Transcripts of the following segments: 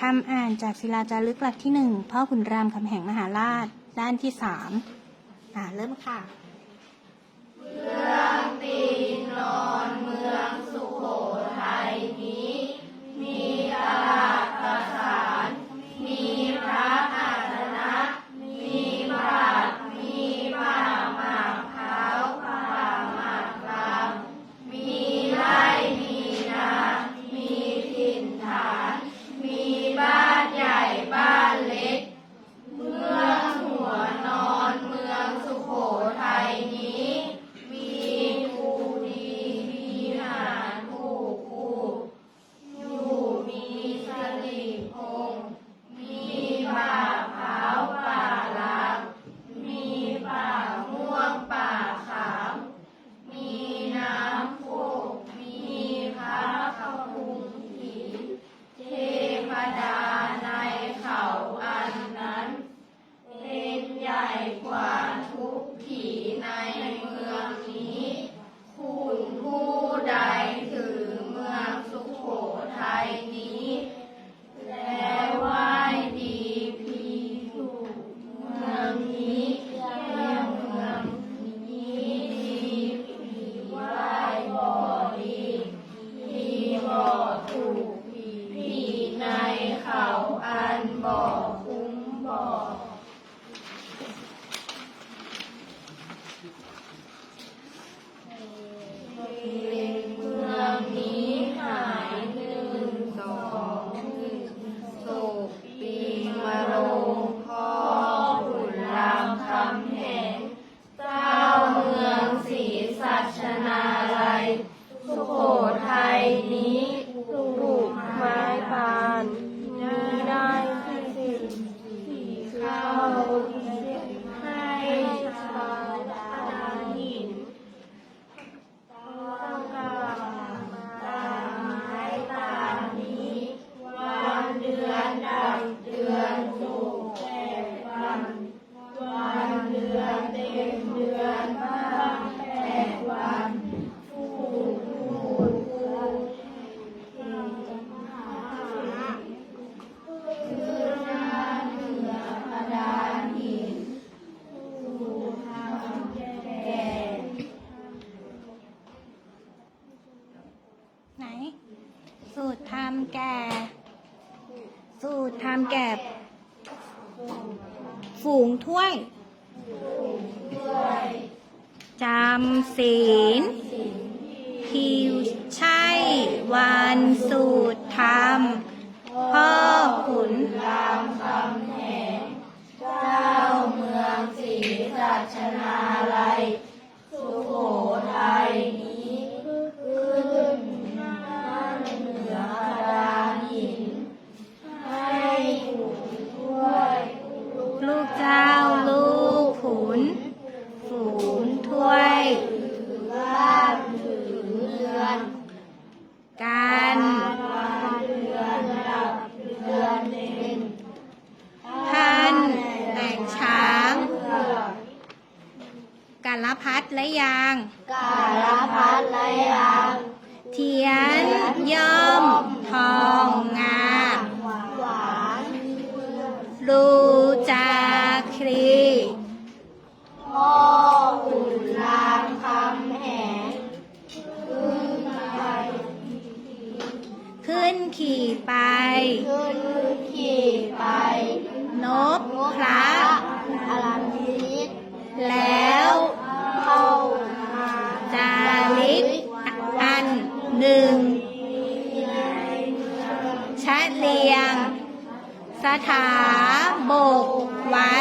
คำอ่านจากศิลาจารึกหลักที่หนึ่งพ่อขุนรามคำแหงมหาราช ด้านที่สามอ่าเริ่มค่ะ สุ สูตรทำแก่ฝูงถ้วย จำศีลผิวใช่วันสูตรทำพ่อขุนรามคำแหงเจ้าเมืองศรีสัชนาลัย สุโขทัย เจ้าลูกขุน ฝูงถ้วยบ้านถือเรือนการวันเดือนดับเดือนเต็มท่านแต่งช้างเพื่อการละพัดและยางการละพัดและยาง เทียนย่อ พ่อขุนรามคำแหงขึ้นไป ขึ้นขี่ไป ขึ้นขี่ไปนบพระอลันยิตแล้วเข้ามาจาริกอันหนึ่งชะเลียง สถาบกไว้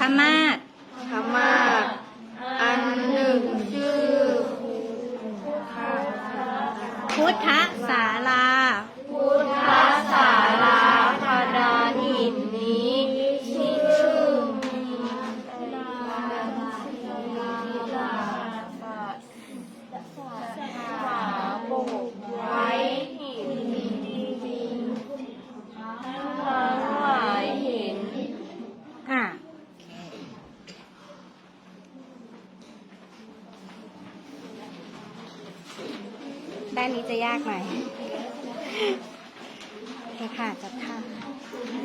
พม่า ด้านนี้จะยากหน่อยโอเคค่ะจับค่ะ